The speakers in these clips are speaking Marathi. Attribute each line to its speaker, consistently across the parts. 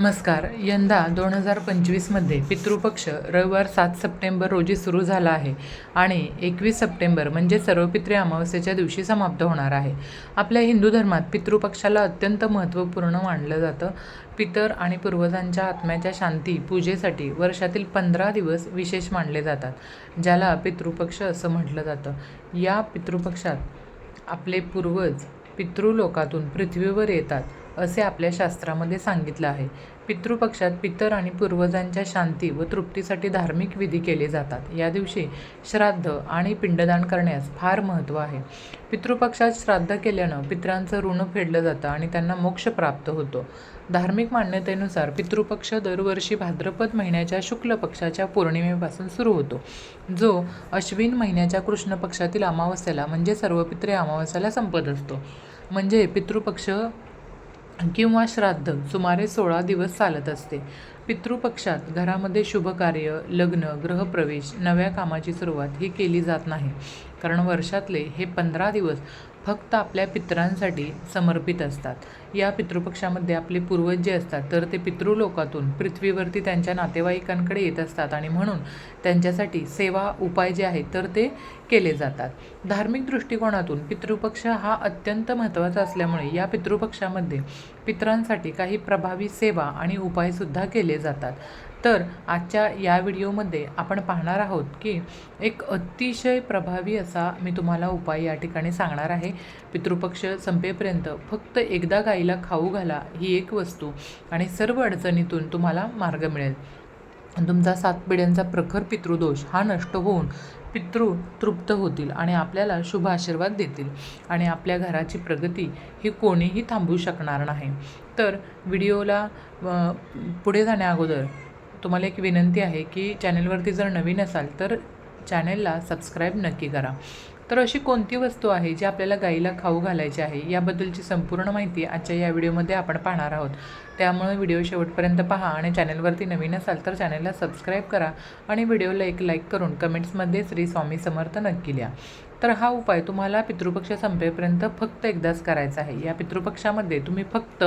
Speaker 1: नमस्कार. यंदा दोन हजार पंचवीसमध्ये पितृपक्ष रविवार सात सप्टेंबर रोजी सुरू झाला आहे आणि एकवीस सप्टेंबर म्हणजे सर्वपित्री अमावस्येच्या दिवशी समाप्त होणार आहे. आपल्या हिंदू धर्मात पितृपक्षाला अत्यंत महत्त्वपूर्ण मानलं जातं. पितर आणि पूर्वजांच्या आत्म्याच्या शांती पूजेसाठी वर्षातील पंधरा दिवस विशेष मानले जातात ज्याला पितृपक्ष असं म्हटलं जातं. या पितृपक्षात आपले पूर्वज पितृलोकातून पृथ्वीवर येतात. असे आपल्या शास्त्रामध्ये सांगितलं आहे. पितृपक्षात पितर आणि पूर्वजांच्या शांती व तृप्तीसाठी धार्मिक विधी केले जातात. या दिवशी श्राद्ध आणि पिंडदान करण्यास फार महत्त्व आहे. पितृपक्षात श्राद्ध केल्यानं पितरांचं ऋण फेडलं जातं आणि त्यांना मोक्ष प्राप्त होतो. धार्मिक मान्यतेनुसार पितृपक्ष दरवर्षी भाद्रपद महिन्याच्या शुक्ल पक्षाच्या पौर्णिमेपासून सुरू होतो. जो अश्विन महिन्याच्या कृष्ण पक्षातील अमावस्याला म्हणजे सर्वपित्री अमावस्याला संपत असतो. म्हणजे पितृपक्ष किंवा श्राद्ध सुमारे सोळा दिवस चालत असते. पितृपक्षात घरामध्ये शुभकार्य लग्न गृहप्रवेश नव्या कामाची सुरुवात ही केली जात नाही. कारण वर्षातले हे पंधरा दिवस फक्त आपल्या पितरांसाठी समर्पित असतात. या पितृपक्षामध्ये आपले पूर्वज जे असतात तर ते पितृलोकातून पृथ्वीवरती त्यांच्या नातेवाईकांकडे येत असतात आणि म्हणून त्यांच्यासाठी सेवा उपाय जे आहेत तर ते केले जातात. धार्मिक दृष्टिकोनातून पितृपक्ष हा अत्यंत महत्त्वाचा असल्यामुळे या पितृपक्षामध्ये पितरांसाठी काही प्रभावी सेवा आणि उपायसुद्धा केले जातात. तर आजच्या या व्हिडिओमध्ये आपण पाहणार आहोत की एक अतिशय प्रभावी असा मी तुम्हाला उपाय या ठिकाणी सांगणार आहे. पितृपक्ष संपेपर्यंत फक्त एकदा गाईला खाऊ घाला ही एक वस्तू आणि सर्व अडचणीतून तुम्हाला मार्ग मिळेल. तुमचा सात पिढ्यांचा प्रखर पितृदोष हा नष्ट होऊन पितृ तृप्त होतील आणि आपल्याला शुभ आशीर्वाद देतील आणि आपल्या घराची प्रगती ही कोणीही थांबवू शकणार नाही. तर व्हिडिओला पुढे जाण्याअगोदर तुम्हाला एक विनंती आहे की चॅनलवरती जर नवीन असाल तर चॅनलला सबस्क्राईब नक्की करा. तर अशी कोणती वस्तू आहे जी आपल्याला गाईला खाऊ घालायची आहे याबद्दलची संपूर्ण माहिती आजच्या या व्हिडिओमध्ये आपण पाहणार आहोत. त्यामुळे व्हिडिओ शेवटपर्यंत पहा आणि चॅनलवरती नवीन असाल तर चॅनलला सबस्क्राईब करा आणि व्हिडिओला एक लाईक करून कमेंट्समध्ये श्री स्वामी समर्थ नक्की लिहा. तर हा उपाय तुम्हाला पितृपक्ष संपेपर्यंत फक्त एकदाच करायचा आहे. या पितृपक्षामध्ये तुम्ही फक्त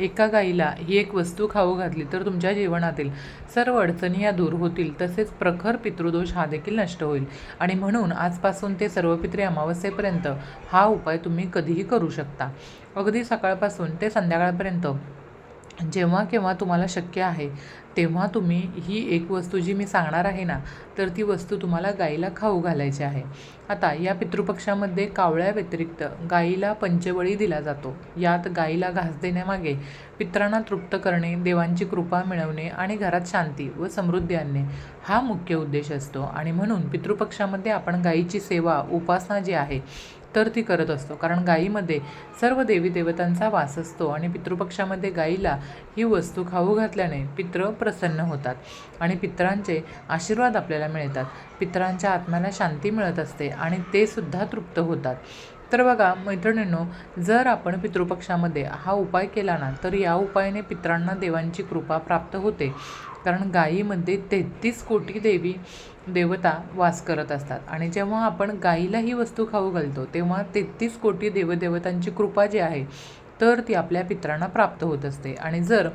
Speaker 1: एका गाईला ही एक वस्तू खाऊ घातली तर तुमच्या जीवनातील सर्व अडचणी या दूर होतील. तसेच प्रखर पितृदोष हा देखील नष्ट होईल. आणि म्हणून आजपासून ते सर्व पितृ अमावस्येपर्यंत हा उपाय तुम्ही कधीही करू शकता. अगदी सकाळपासून ते संध्याकाळपर्यंत जेव्हा केव्हा तुम्हाला शक्य आहे तेव्हा तुम्ही ही एक वस्तू जी मी सांगणार आहे ना तर ती वस्तू तुम्हाला गाईला खाऊ घालायची आहे. आता या पितृपक्षामध्ये कावळ्या व्यतिरिक्त गाईला पंचबळी दिला जातो. यात गाईला घास देण्यामागे पित्रांना तृप्त करणे देवांची कृपा मिळवणे आणि घरात शांती व समृद्धी आणणे हा मुख्य उद्देश असतो. आणि म्हणून पितृपक्षामध्ये आपण गाईची सेवा उपासना जी आहे तर ती करत असतो. कारण गाईमध्ये सर्व देवी देवतांचा वास असतो आणि पितृपक्षामध्ये गाईला ही वस्तू खाऊ घातल्याने पित्र प्रसन्न होतात आणि पित्रांचे आशीर्वाद आपल्याला मिळतात. पित्रांच्या आत्म्याला शांती मिळत असते आणि ते सुद्धा तृप्त होतात. तर बघा मैत्रिणींनो जर आपण पितृपक्षामध्ये हा उपाय केला ना तर या उपायाने पित्रांना देवांची कृपा प्राप्त होते. कारण गायीमध्ये तेहतीस कोटी देवी देवता वास करत असतात. आणि जेव्हा आपण गाईला ही वस्तू खाऊ घालतो तेव्हा तेहतीस कोटी देवदेवतांची कृपा जी आहे तर ती आपल्या पित्रांना प्राप्त होत असते. आणि जर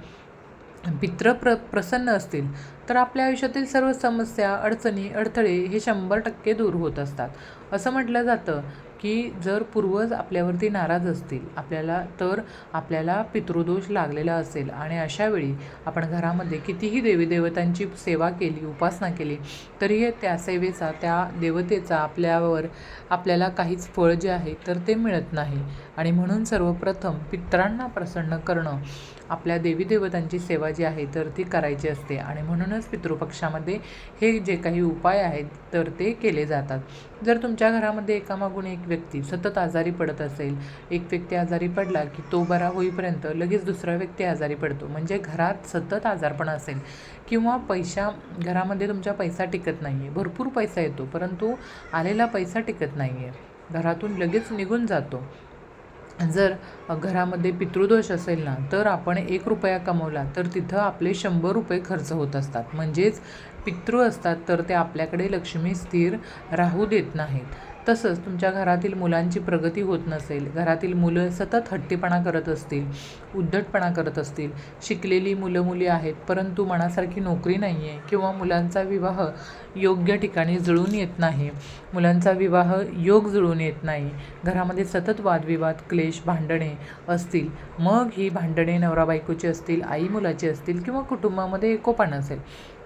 Speaker 1: पित्र प्र प्रसन्न असतील तर आपल्या आयुष्यातील सर्व समस्या अडचणी अडथळे हे शंभर टक्के दूर होत असतात. असं म्हटलं जातं की जर पूर्वज आपल्यावरती नाराज असतील आपल्याला तर आपल्याला पितृदोष लागलेला असेल. आणि अशावेळी आपण घरामध्ये कितीही देवीदेवतांची सेवा केली उपासना केली तरीही त्या सेवेचा त्या देवतेचा आपल्यावर आपल्याला काहीच फळ जे आहे तर ते मिळत नाही. आणि म्हणून सर्वप्रथम पित्रांना प्रसन्न करणं आपल्या देवी देवतांची सेवा जी आहे तर ती करायची असते. आणि म्हणूनच पितृपक्षामध्ये हे जे काही उपाय आहेत तर ते केले जातात. जर तुमच्या घरामध्ये एकामागून एक व्यक्ती सतत आजारी पडत असेल एक व्यक्ती आजारी पडला की तो बरा होईपर्यंत लगेच दुसरा व्यक्ती आजारी पडतो. म्हणजे घरात सतत आजारपण असेल किंवा पैसा घरामध्ये तुमच्या पैसा टिकत नाही आहे भरपूर पैसा येतो परंतु आलेला पैसा टिकत नाही आहे घरातून लगेच निघून जातो. जर घरामध्ये पितृदोष असेल ना तर आपण एक रुपया कमवला तर तिथं आपले शंभर रुपये खर्च होत असतात. म्हणजेच पितृ असतात तर ते आपल्याकडे लक्ष्मी स्थिर राहू देत नाहीत. तसंच तुमच्या घरातील मुलांची प्रगती होत नसेल घरातील मुलं सतत हट्टीपणा करत असतील उद्धटपणा करत असतील शिकलेली मुलं मुली आहेत परंतु मनासारखी नोकरी नाही आहे किंवा मुलांचा विवाह योग्य ठिकाणी जुळून येत नाही मुलांचा विवाह योग जुळून येत नाही घरामध्ये सतत वादविवाद क्लेश भांडणे असतील मग ही भांडणे नवरा बायकोची असतील आई मुलाची असतील किंवा कुटुंबामध्ये एकोपा नसेल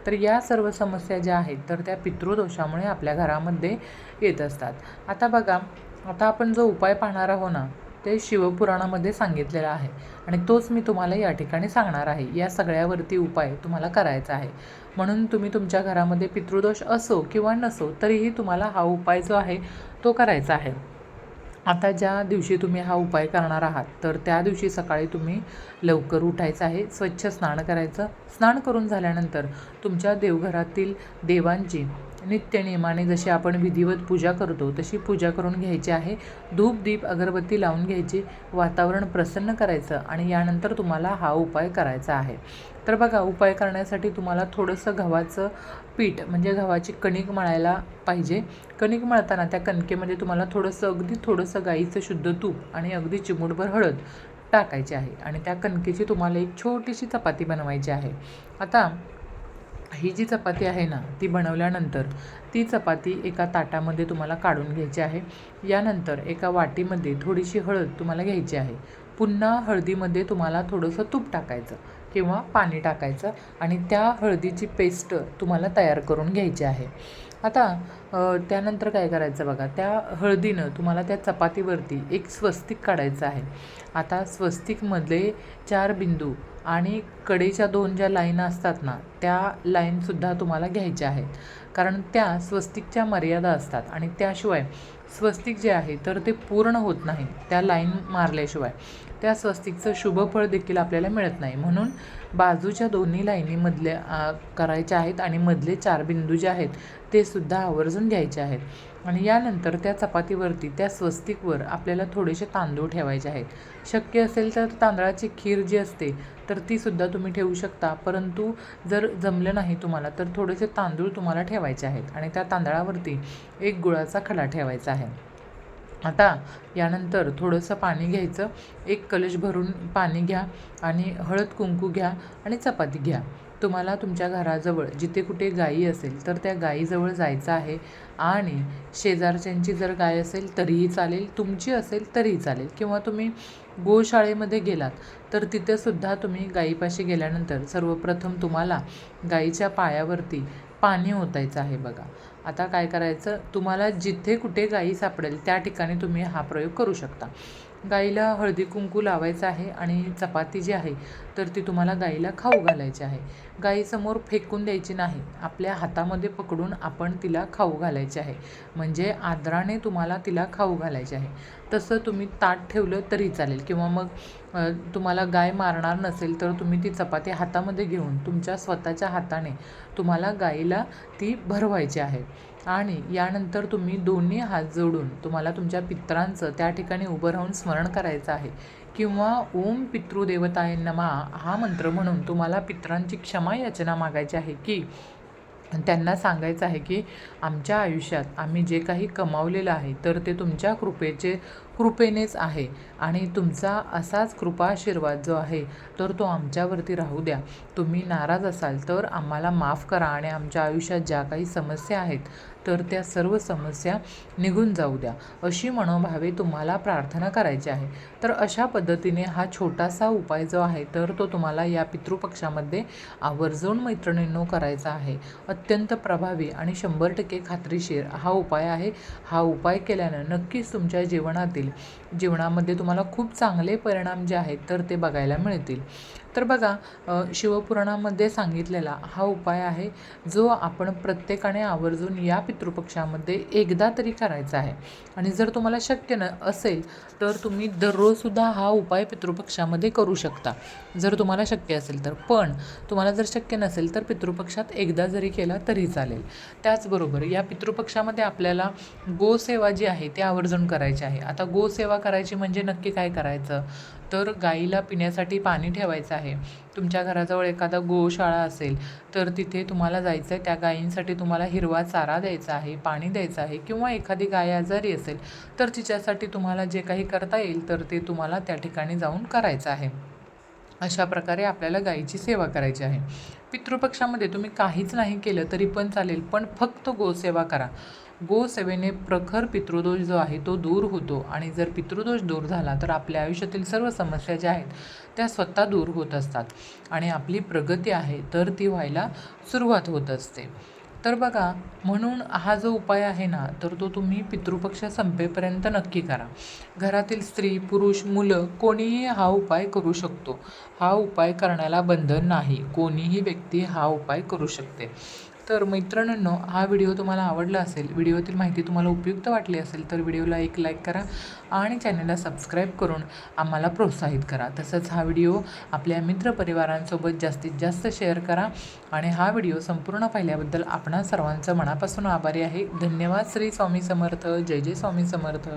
Speaker 1: तर या सर्व समस्या ज्या आहेत तर त्या पितृदोषामुळे आपल्या घरामध्ये येत असतात. आता बघा आता आपण जो उपाय पाहणार आहो ना ते शिवपुराणामध्ये सांगितलेलं आहे. आणि तोच मी तुम्हाला या ठिकाणी सांगणार आहे. या सगळ्यावरती उपाय तुम्हाला करायचा आहे. म्हणून तुम्ही तुमच्या घरामध्ये पितृदोष असो किंवा नसो तरीही तुम्हाला हा उपाय जो आहे तो करायचा आहे. आता ज्या दिवशी तुम्ही हा उपाय करणार आहात. तर त्या दिवशी सकाळी तुम्ही लवकर उठायचं आहे स्वच्छ स्नान करायचं. स्नान करून झाल्यानंतर तुमच्या देवघरातील देवांची नित्यनियमाने जशी आपण विधिवत पूजा करतो तशी पूजा करून घ्यायची आहे. धूप दीप अगरबत्ती लावून घ्यायची. वातावरण प्रसन्न करायचं आणि यानंतर तुम्हाला हा उपाय करायचा आहे. तर बघा उपाय करण्यासाठी तुम्हाला थोडंसं गव्हाचं पीठ म्हणजे गव्हाची कणिक मळायला पाहिजे. कणिक मळताना त्या कणकेमध्ये तुम्हाला थोडंसं अगदी थोडंसं गाईचं शुद्ध तूप आणि अगदी चिमूटभर हळद टाकायची आहे आणि त्या कणकेची तुम्हाला एक छोटीशी चपाती बनवायची आहे. आता ही जी चपाती आहे ना ती बनवल्यानंतर ती चपाती एका ताटामध्ये तुम्हाला काढून घ्यायची आहे. यानंतर एका वाटीमध्ये थोडीशी हळद तुम्हाला घ्यायची आहे. पुन्हा हळदीमध्ये तुम्हाला थोडंसं तूप टाकायचं किंवा पाणी टाकायचं आणि त्या हळदीची पेस्ट तुम्हाला तयार करून घ्यायची आहे. आता त्यानंतर काय करायचं बघा त्या हळदीनं तुम्हाला त्या चपातीवरती एक स्वस्तिक काढायचं आहे. आता स्वस्तिकमधले चार बिंदू आणि कडेच्या दोन ज्या लाईन असतात ना त्या लाईनसुद्धा तुम्हाला घ्यायच्या आहेत. कारण त्या स्वस्तिकच्या मर्यादा असतात आणि त्याशिवाय स्वस्तिक जे आहे तर ते पूर्ण होत नाही त्या लाईन मारल्याशिवाय. त्या स्वस्तिकचं शुभफळ देखील आपल्याला मिळत नाही. म्हणून बाजूच्या दोन्ही लाईनीमधल्या करायच्या आहेत आणि मधले चार बिंदू जे आहेत ते सुद्धा आवर्जून घ्यायचे आहेत. आणि यानंतर त्या चपातीवरती त्या स्वस्तिकवर आपल्याला थोडेसे तांदूळ ठेवायचे आहेत. शक्य असेल तर तांदळाची खीर जी असते तर तीसुद्धा तुम्ही ठेवू शकता. परंतु जर जमलं नाही तुम्हाला तर थोडेसे तांदूळ तुम्हाला ठेवायचे आहेत. आणि त्या तांदळावरती एक गुळाचा खडा ठेवायचा आहे. आता यानंतर थोडंसं पाणी घ्यायचं. एक कलश भरून पाणी घ्या आणि हळद कुंकू घ्या आणि चपाती घ्या. तुम्हाला तुमच्या घराजवळ जिथे कुठे गाई असेल तर त्या गाईजवळ जायचं आहे. आणि शेजारच्यांची जर गाय असेल तरीही चालेल. तुमची असेल तरीही चालेल. किंवा तुम्ही गोशाळेमध्ये गेलात तर तिथेसुद्धा तुम्ही गाईपाशी गेल्यानंतर सर्वप्रथम तुम्हाला गाईच्या पायावरती पाणी ओतायचं आहे बघा. आता काय करायचं? तुम्हाला जिथे कुठे गाई सापडेल त्या ठिकाणी तुम्ही हा प्रयोग करू शकता. गाईला हळदी कुंकू लावायचं आहे आणि चपाती जी आहे तर ती तुम्हाला गाईला खाऊ घालायची आहे. गाईसमोर फेकून द्यायची नाही. आपल्या हातामध्ये पकडून आपण तिला खाऊ घालायचे आहे. म्हणजे आदराने तुम्हाला तिला खाऊ घालायचे आहे. तसं तुम्ही ताट ठेवलं तरी चालेल. किंवा मग तुम्हाला गाय मारणार नसेल तर तुम्ही ती चपाती हातामध्ये घेऊन तुमच्या स्वतःच्या हाताने तुम्हाला गाईला ती भरवायची आहे. आणि यानंतर तुम्ही दोन्ही हात जोडून तुम्हाला तुमच्या पित्रांचं त्या ठिकाणी उभं राहून स्मरण करायचं आहे. किंवा ओम पितृदेवताय नमा हा मंत्र म्हणून तुम्हाला पित्रांची क्षमा याचना मागायची आहे की त्यांना सांगायचं आहे की आमच्या आयुष्यात आम्ही जे काही कमावलेलं आहे तर ते तुमच्या कृपेचे कृपेनेच आहे. आणि तुमचा असाच कृपाशीर्वाद जो आहे तर तो आमच्यावरती राहू द्या. तुम्ही नाराज असाल तर आम्हाला माफ करा आणि आमच्या आयुष्यात ज्या काही समस्या आहेत तर त्या सर्व समस्या निघून जाऊ द्या. अशी मनोभावे तुम्हाला प्रार्थना करायची आहे. तर अशा पद्धतीने हा छोटासा उपाय जो आहे तर तो तुम्हाला या पितृपक्षामध्ये आवर्जून मैत्रिणींनो करायचा आहे. अत्यंत प्रभावी आणि शंभर टक्के खात्रीशीर हा उपाय आहे. हा उपाय केल्यानं नक्कीच तुमच्या जीवनातील जीवनामध्ये तुम्हाला खूप चांगले परिणाम जे आहेत तर ते बघायला मिळतील. तर बघा शिवपुराणामध्ये सांगितलेला हा उपाय आहे जो आपण प्रत्येकाने आवर्जून या पितृपक्षामध्ये एकदा तरी करायचा आहे. आणि जर तुम्हाला शक्य न असेल तर तुम्ही दररोजसुद्धा हा उपाय पितृपक्षामध्ये करू शकता. जर तुम्हाला शक्य असेल तर. पण तुम्हाला जर शक्य नसेल तर पितृपक्षात एकदा जरी केला तरी चालेल. त्याचबरोबर या पितृपक्षामध्ये आपल्याला गोसेवा जी आहे ती आवर्जून करायची आहे. आता गोसेवा करायची म्हणजे नक्की काय करायचं? तर गाईला पिण्यासाठी पाणी ठेवायचं आहे. तुमच्या घराजवळ एखादा गोशाळा असेल तर तिथे तुम्हाला जायचं आहे त्या गायींसाठी तुम्हाला हिरवा चारा द्यायचा आहे पाणी द्यायचं आहे किंवा एखादी गाय आजारी असेल तर तिच्यासाठी तुम्हाला जे काही करता येईल तर ते तुम्हाला त्या ठिकाणी जाऊन करायचं आहे. अशा प्रकारे आपल्याला गायीची सेवा करायची आहे. पितृपक्षामध्ये तुम्ही काहीच नाही केलं तरी पण चालेल पण फक्त गोसेवा करा. गोसेवेने प्रखर पितृदोष जो आहे तो दूर होतो आणि जर पितृदोष दूर झाला तर आपल्या आयुष्यातील सर्व समस्या ज्या आहेत त्या स्वतः दूर होत असतात आणि आपली प्रगती आहे तर ती व्हायला सुरुवात होत असते. तर बघा म्हणून हा जो उपाय आहे ना तर तो तुम्ही पितृपक्ष संपेपर्यंत नक्की करा. घरातील स्त्री पुरुष मुलं कोणीही हा उपाय करू शकतो. हा उपाय करण्याला बंधन नाही. कोणीही व्यक्ती हा उपाय करू शकते. तर मित्रांनो हा व्हिडिओ तुम्हाला आवडला असेल व्हिडिओतील माहिती तुम्हाला उपयुक्त वाटली असेल तर व्हिडिओला एक लाईक करा आणि चॅनलला सबस्क्राईब करून आम्हाला प्रोत्साहित करा. तसंच हा व्हिडिओ आपल्या मित्रपरिवारांसोबत जास्तीत जास्त शेअर करा आणि हा व्हिडिओ संपूर्ण पाहिल्याबद्दल आपणा सर्वांचं मनापासून आभारी आहे. धन्यवाद. श्री स्वामी समर्थ. जय जय स्वामी समर्थ.